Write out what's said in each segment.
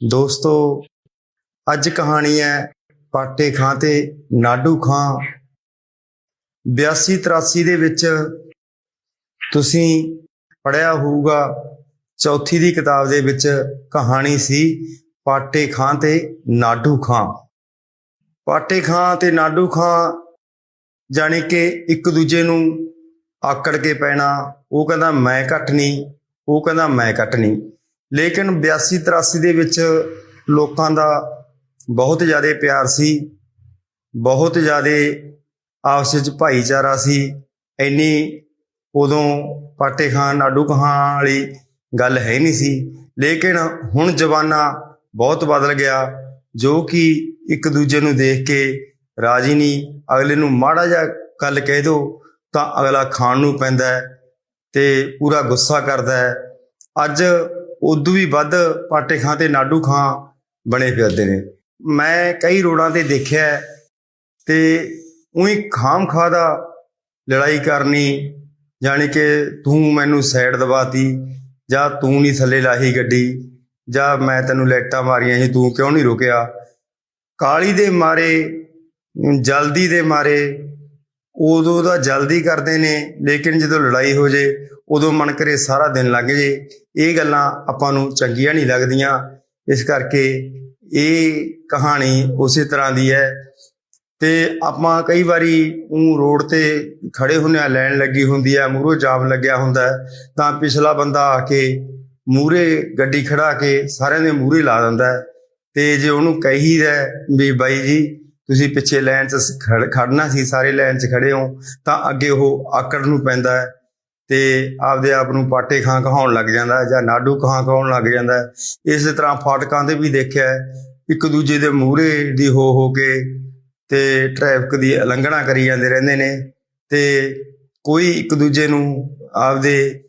ਦੋਸਤੋ, ਅੱਜ ਕਹਾਣੀ ਹੈ ਪਾਟੇ ਖਾਂ ਤੇ ਨਾਡੂ ਖਾਂ। 82 83 ਦੇ ਵਿੱਚ ਤੁਸੀਂ ਪੜਿਆ ਹੋਊਗਾ, ਚੌਥੀ ਦੀ ਕਿਤਾਬ ਦੇ ਵਿੱਚ ਕਹਾਣੀ ਸੀ ਪਾਟੇ ਖਾਂ ਤੇ ਨਾਡੂ ਖਾਂ। ਪਾਟੇ ਖਾਂ ਤੇ ਨਾਡੂ ਖਾਂ ਜਾਣੀ ਕਿ ਇੱਕ ਦੂਜੇ ਨੂੰ ਆਕੜ ਕੇ ਪੈਣਾ, ਉਹ ਕਹਿੰਦਾ ਮੈਂ ਘੱਟ ਨਹੀਂ ਉਹ ਕਹਿੰਦਾ ਮੈਂ ਘੱਟ ਨਹੀਂ ਲੇਕਿਨ 82 83 ਦੇ ਵਿੱਚ ਲੋਕਾਂ ਦਾ ਬਹੁਤ ਜ਼ਿਆਦਾ ਪਿਆਰ ਸੀ, ਬਹੁਤ ਜ਼ਿਆਦਾ ਆਪਸ ਵਿੱਚ ਭਾਈਚਾਰਾ ਸੀ। ਇੰਨੀ ਉਦੋਂ ਪਾਟੇ ਖਾਨ ਆਡੂ ਕਹਾਂ ਵਾਲੀ ਗੱਲ ਹੈ ਨਹੀਂ ਸੀ। ਲੇਕਿਨ ਹੁਣ ਜ਼ਮਾਨਾ ਬਹੁਤ ਬਦਲ ਗਿਆ, ਜੋ ਕਿ ਇੱਕ ਦੂਜੇ ਨੂੰ ਦੇਖ ਕੇ ਰਾਜੀ ਨਹੀਂ। ਅਗਲੇ ਨੂੰ ਮਾੜਾ ਜਿਹਾ ਗੱਲ ਕਹਿ ਦੋ ਤਾਂ ਅਗਲਾ ਖਾਣ ਨੂੰ ਪੈਂਦਾ ਹੈ ਤੇ ਪੂਰਾ ਗੁੱਸਾ ਕਰਦਾ ਹੈ। ਅੱਜ ਉਦੋਂ ਵੀ ਵੱਧ ਪਾਟੇ ਖਾਂ ਤੇ ਨਾਡੂ ਖਾਂ ਬਣੇ ਫਿਰਦੇ ਨੇ। ਮੈਂ ਕਈ ਰੋਡਾਂ ਤੇ ਦੇਖਿਆ ਤੇ ਉਹੀ ਖਾਮ ਖਾ ਦਾ ਲੜਾਈ ਕਰਨੀ ਜਾਣੀ ਕਿ ਤੂੰ ਮੈਨੂੰ ਸਾਈਡ ਦਬਾਤੀ ਜਾਂ ਤੂੰ ਨਹੀਂ ਥੱਲੇ ਲਾਹੀ ਗੱਡੀ, ਜਾਂ ਮੈਂ ਤੈਨੂੰ ਲੈਟਾਂ ਮਾਰੀਆਂ ਸੀ, ਤੂੰ ਕਿਉਂ ਨਹੀਂ ਰੁਕਿਆ? ਕਾਲੀ ਦੇ ਮਾਰੇ, ਜਲਦੀ ਦੇ ਮਾਰੇ, ਉਦੋਂ ਦਾ ਜਲਦੀ ਕਰਦੇ ਨੇ, ਲੇਕਿਨ ਜਦੋਂ ਲੜਾਈ ਹੋ ਜੇ, ਉਦੋਂ ਮਨ ਕਰੇ ਸਾਰਾ ਦਿਨ ਲੰਘ ਜੇ। ਇਹ ਗੱਲਾਂ ਆਪਾਂ ਨੂੰ ਚੰਗੀਆਂ ਨਹੀਂ ਲੱਗਦੀਆਂ। ਇਸ ਕਰਕੇ ਇਹ ਕਹਾਣੀ ਉਸੇ ਤਰ੍ਹਾਂ ਦੀ ਹੈ। ਤੇ ਆਪਾਂ ਕਈ ਵਾਰੀ ਉਹ ਰੋਡ ਤੇ ਖੜੇ ਹੁੰਨੇ ਆ ਲੈਣ ਲੱਗੀ ਹੁੰਦੀ ਆ ਮੂਹਰੋਂ ਜਾਮ ਲੱਗਿਆ ਹੁੰਦਾ ਤਾਂ ਪਿਛਲਾ ਬੰਦਾ ਆ ਕੇ ਮੂਹਰੇ ਗੱਡੀ ਖੜਾ ਕੇ ਸਾਰਿਆਂ ਦੇ ਮੂਹਰੇ ਲਾ ਦਿੰਦਾ ਹੈ। ਤੇ ਜੇ ਉਹਨੂੰ ਕਹੀਦਾ ਵੀ ਬਾਈ ਜੀ, ਤੁਸੀਂ ਪਿੱਛੇ ਲਾਈਨ 'ਚ ਖੜ- ਖੜਨਾ ਸੀ, ਸਾਰੇ ਲਾਈਨ 'ਚ ਖੜੇ ਹੋ, ਤਾਂ ਅੱਗੇ ਉਹ ਆਕੜ ਨੂੰ ਪੈਂਦਾ ਹੈ। ਤੇ ਆਪਦੇ ਆਪ ਨੂੰ ਪਾਟੇ ਖਾਂ ਕਹਾਉਣ ਲੱਗ ਜਾਂਦਾ ਜਾਂ ਨਾਡੂ ਖਾਂ ਕਹਾਉਣ ਲੱਗ ਜਾਂਦਾ। ਹੈ ਇਸੇ ਤਰ੍ਹਾਂ ਫਾਟਕਾਂ ਤੇ ਵੀ ਦੇਖਿਆ ਇੱਕ ਦੂਜੇ ਦੇ ਮੂਹਰੇ ਦੀ ਹੋ ਹੋ ਕੇ ਤੇ ਟ੍ਰੈਫਿਕ ਦੀ ਉਲੰਘਣਾ ਕਰੀ ਜਾਂਦੇ ਰਹਿੰਦੇ ਨੇ ਤੇ ਕੋਈ ਇੱਕ ਦੂਜੇ ਨੂੰ ਆਪਦੇ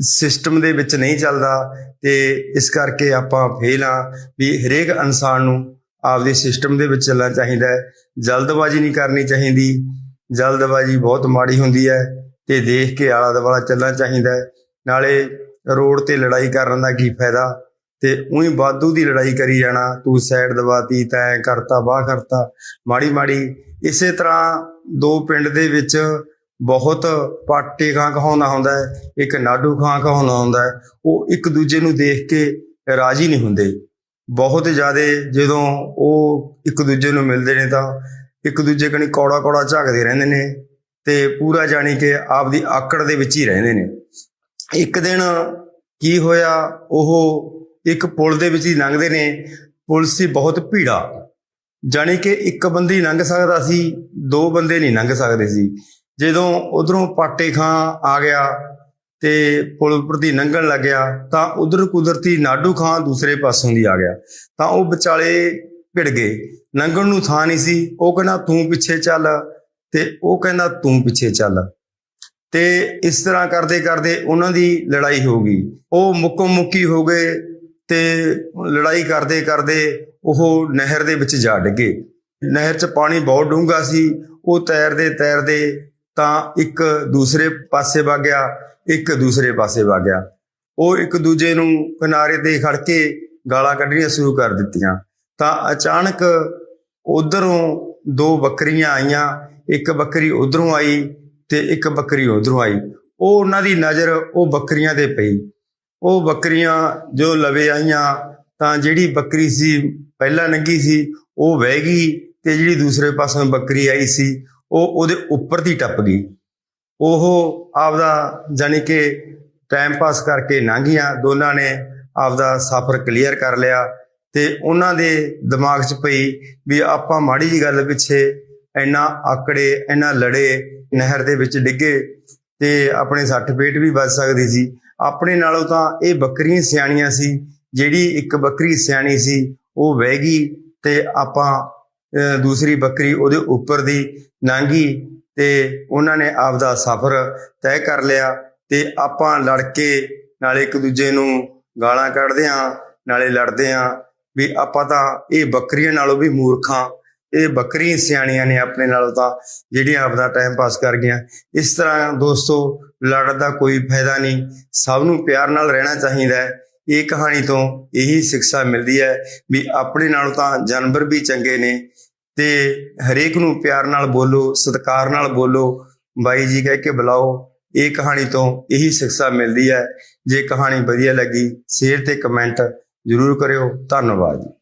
ਸਿਸਟਮ ਦੇ ਵਿੱਚ ਨਹੀਂ ਚੱਲਦਾ ਤੇ ਇਸ ਕਰਕੇ ਆਪਾਂ ਫੇਲ ਆ ਵੀ ਹਰੇਕ ਇਨਸਾਨ ਨੂੰ ਆਪਦੇ ਸਿਸਟਮ ਦੇ ਵਿੱਚ ਚੱਲਣਾ ਚਾਹੀਦਾ ਹੈ। ਜਲਦਬਾਜ਼ੀ ਨਹੀਂ ਕਰਨੀ ਚਾਹੀਦੀ, ਜਲਦਬਾਜ਼ੀ ਬਹੁਤ ਮਾੜੀ ਹੁੰਦੀ ਹੈ। ਤੇ ਦੇਖ ਕੇ ਆਲਾ ਦੁਆਲਾ ਚੱਲਣਾ ਚਾਹੀਦਾ ਹੈ। ਨਾਲੇ ਰੋਡ ਤੇ ਲੜਾਈ ਕਰਨ ਦਾ ਕੀ ਫਾਇਦਾ? ਤੇ ਉਹੀ ਬਾਦੂ ਦੀ ਲੜਾਈ ਕਰੀ ਜਾਣਾ, ਤੂੰ ਸਾਈਡ ਦਬਾਤੀ, ਤੈਂ ਕਰਤਾ ਬਾਹ ਕਰਤਾ। ਮਾੜੀ ਮਾੜੀ ਇਸੇ ਤਰ੍ਹਾਂ ਦੋ ਪਿੰਡ ਦੇ ਵਿੱਚ ਬਹੁਤ ਪਾਟੇ ਖਾਂ ਕਹਾਉਂਦਾ ਹੁੰਦਾ ਹੈ, ਇੱਕ ਨਾਡੂ ਖਾਂ ਕਹਾਉਂਦਾ ਹੁੰਦਾ ਹੈ, ਉਹ ਇੱਕ ਦੂਜੇ ਨੂੰ ਦੇਖ ਕੇ ਰਾਜੀ ਨਹੀਂ ਹੁੰਦੇ। ਬਹੁਤ ਜ਼ਿਆਦਾ ਜਦੋਂ ਉਹ ਇੱਕ ਦੂਜੇ ਨੂੰ ਮਿਲਦੇ ਨੇ ਤਾਂ ਇੱਕ ਦੂਜੇ ਕਣੀ ਕੌੜਾ ਕੌੜਾ ਝਾਕਦੇ ਰਹਿੰਦੇ ਨੇ। ਤੇ ਪੂਰਾ ਜਾਣੀ ਕਿ ਆਪਦੀ ਆਕੜ ਦੇ ਵਿੱਚ ਹੀ ਰਹਿੰਦੇ ਨੇ। ਇੱਕ ਦਿਨ ਕੀ ਹੋਇਆ, ਉਹ ਇੱਕ ਪੁਲ ਦੇ ਵਿੱਚ ਹੀ ਲੰਘਦੇ ਨੇ। ਪੁਲ ਸੀ ਬਹੁਤ ਭੀੜਾ। ਜਾਣੀ ਕਿ ਇੱਕ ਬੰਦੀ ਲੰਘ ਸਕਦਾ ਸੀ, ਦੋ ਬੰਦੇ ਨਹੀਂ ਲੰਘ ਸਕਦੇ ਸੀ। ਜਦੋਂ ਉਧਰੋਂ ਪਾਟੇ ਖਾਂ ਆ ਗਿਆ ਤੇ ਪੁਲ ਉੱਪਰ ਦੀ ਲੰਘਣ ਲੱਗਿਆ ਤਾਂ ਉਧਰ ਕੁਦਰਤੀ ਨਾਡੂ ਖਾਂ ਦੂਸਰੇ ਪਾਸੋਂ ਦੀ ਆ ਗਿਆ। ਤਾਂ ਉਹ ਵਿਚਾਲੇ ਭਿੜ ਗਏ। ਲੰਘਣ ਨੂੰ ਥਾਂ ਨਹੀਂ ਸੀ। ਉਹ ਕਹਿੰਦਾ, ਤੂੰ ਪਿੱਛੇ ਚੱਲ। ਤੇ ਉਹ ਕਹਿੰਦਾ ਤੂੰ ਪਿੱਛੇ ਚੱਲ। ਤੇ ਇਸ ਤਰ੍ਹਾਂ ਕਰਦੇ ਕਰਦੇ ਉਹਨਾਂ ਦੀ ਲੜਾਈ ਹੋ ਗਈ। ਉਹ ਮੁੱਕੋ ਮੁੱਕੀ ਹੋ ਗਏ ਤੇ ਲੜਾਈ ਕਰਦੇ ਕਰਦੇ ਉਹ ਨਹਿਰ ਦੇ ਵਿੱਚ ਜਾ ਡਿੱਗੇ। ਨਹਿਰ 'ਚ ਪਾਣੀ ਬਹੁਤ ਡੂੰਘਾ ਸੀ। ਉਹ ਤੈਰਦੇ ਤੈਰਦੇ ਤਾਂ ਇੱਕ ਦੂਸਰੇ ਪਾਸੇ ਵਗ ਗਿਆ, ਇੱਕ ਦੂਸਰੇ ਪਾਸੇ ਵਗ ਗਿਆ। ਉਹ ਇੱਕ ਦੂਜੇ ਨੂੰ ਕਿਨਾਰੇ ਤੇ ਖੜ ਕੇ ਗਾਲਾਂ ਕੱਢਣੀਆਂ ਸ਼ੁਰੂ ਕਰ ਦਿੱਤੀਆਂ। ਤਾਂ ਅਚਾਨਕ ਉਧਰੋਂ ਦੋ ਬੱਕਰੀਆਂ ਆਈਆਂ। ਇੱਕ ਬੱਕਰੀ ਉਧਰੋਂ ਆਈ ਤੇ ਇੱਕ ਬੱਕਰੀ ਉਧਰੋਂ ਆਈ। ਉਹ ਉਹਨਾਂ ਦੀ ਨਜ਼ਰ ਉਹ ਬੱਕਰੀਆਂ ਤੇ ਪਈ। ਉਹ ਬੱਕਰੀਆਂ ਜੋ ਲਵੇ ਆਈਆਂ, ਤਾਂ ਜਿਹੜੀ ਬੱਕਰੀ ਸੀ, ਪਹਿਲਾਂ ਲੰਗੀ ਸੀ, ਉਹ ਵਹਿ ਗਈ ਤੇ ਜਿਹੜੀ ਦੂਸਰੇ ਪਾਸੋਂ ਬੱਕਰੀ ਆਈ ਸੀ, ਉਹ ਉਹਦੇ ਉੱਪਰ ਦੀ ਟੱਪ ਗਈ। ਉਹ ਆਪਦਾ ਜਾਨੀ ਕਿ ਟਾਈਮ ਪਾਸ ਕਰਕੇ ਲੰਘੀਆਂ ਦੋਨਾਂ ਨੇ, ਆਪਦਾ ਸਫ਼ਰ ਕਲੀਅਰ ਕਰ ਲਿਆ ਤੇ ਉਹਨਾਂ ਦੇ ਦਿਮਾਗ 'ਚ ਪਈ ਵੀ ਆਪਾਂ ਮਾੜੀ ਜੀ ਗੱਲ ਪਿੱਛੇ ਇੰਨਾ ਆਕੜੇ, ਇੰਨਾ ਲੜੇ ਨਹਿਰ ਦੇ ਵਿੱਚ ਡਿੱਗੇ ਤੇ ਆਪਣੇ ਸੱਠ ਪੇਟ ਵੀ ਵੱਜ ਸਕਦੀ ਸੀ। ਆਪਣੇ ਨਾਲੋਂ ਤਾਂ ਇਹ ਬੱਕਰੀਆਂ ਸਿਆਣੀਆਂ ਸੀ, ਜਿਹੜੀ ਇੱਕ ਬੱਕਰੀ ਸਿਆਣੀ ਸੀ, ਉਹ ਵਹਿ ਗਈ ਤੇ ਆਪਾਂ ਦੂਸਰੀ ਬੱਕਰੀ ਉਹਦੇ ਉੱਪਰ ਦੀ ਲੰਘੀ ਤੇ ਉਹਨਾਂ ਨੇ ਆਪਦਾ ਸਫ਼ਰ ਤੈਅ ਕਰ ਲਿਆ ਤੇ ਆਪਾਂ ਲੜ ਕੇ ਨਾਲੇ ਇੱਕ ਦੂਜੇ ਨੂੰ ਗਾਲਾਂ ਕੱਢਦੇ ਆਂ, ਨਾਲੇ ਲੜਦੇ ਆਂ ਵੀ ਆਪਾਂ ਤਾਂ ਇਹ ਬੱਕਰੀਆਂ ਨਾਲੋਂ ਵੀ ਮੂਰਖਾਂ। ਇਹ ਬੱਕਰੀਆਂ ਸਿਆਣੀਆਂ ਨੇ ਆਪਣੇ ਨਾਲੋਂ ਤਾਂ, ਜਿਹੜੀਆਂ ਆਪਦਾ ਟਾਈਮ ਪਾਸ ਕਰ ਗਈਆਂ। ਇਸ ਤਰ੍ਹਾਂ ਦੋਸਤੋ, ਲੜਨ ਦਾ ਕੋਈ ਫਾਇਦਾ ਨਹੀਂ। ਸਭ ਨੂੰ ਪਿਆਰ ਨਾਲ ਰਹਿਣਾ ਚਾਹੀਦਾ ਹੈ। ਇਹ ਕਹਾਣੀ ਤੋਂ ਇਹੀ ਸਿੱਖਿਆ ਮਿਲਦੀ ਹੈ ਵੀ ਆਪਣੇ ਨਾਲੋਂ ਤਾਂ ਜਾਨਵਰ ਵੀ ਚੰਗੇ ਨੇ। ਤੇ ਹਰੇਕ ਨੂੰ ਪਿਆਰ ਨਾਲ ਬੋਲੋ, ਸਤਿਕਾਰ ਨਾਲ ਬੋਲੋ। ਬਾਈ ਜੀ ਕਹਿ ਕੇ ਬੁਲਾਓ, ਇਹ ਕਹਾਣੀ ਤੋਂ ਇਹੀ ਸਿੱਖਿਆ ਮਿਲਦੀ ਹੈ। ਜੇ ਕਹਾਣੀ ਵਧੀਆ ਲੱਗੀ, ਸ਼ੇਅਰ ਤੇ ਕਮੈਂਟ ਜ਼ਰੂਰ ਕਰਿਓ। ਧੰਨਵਾਦ ਜੀ।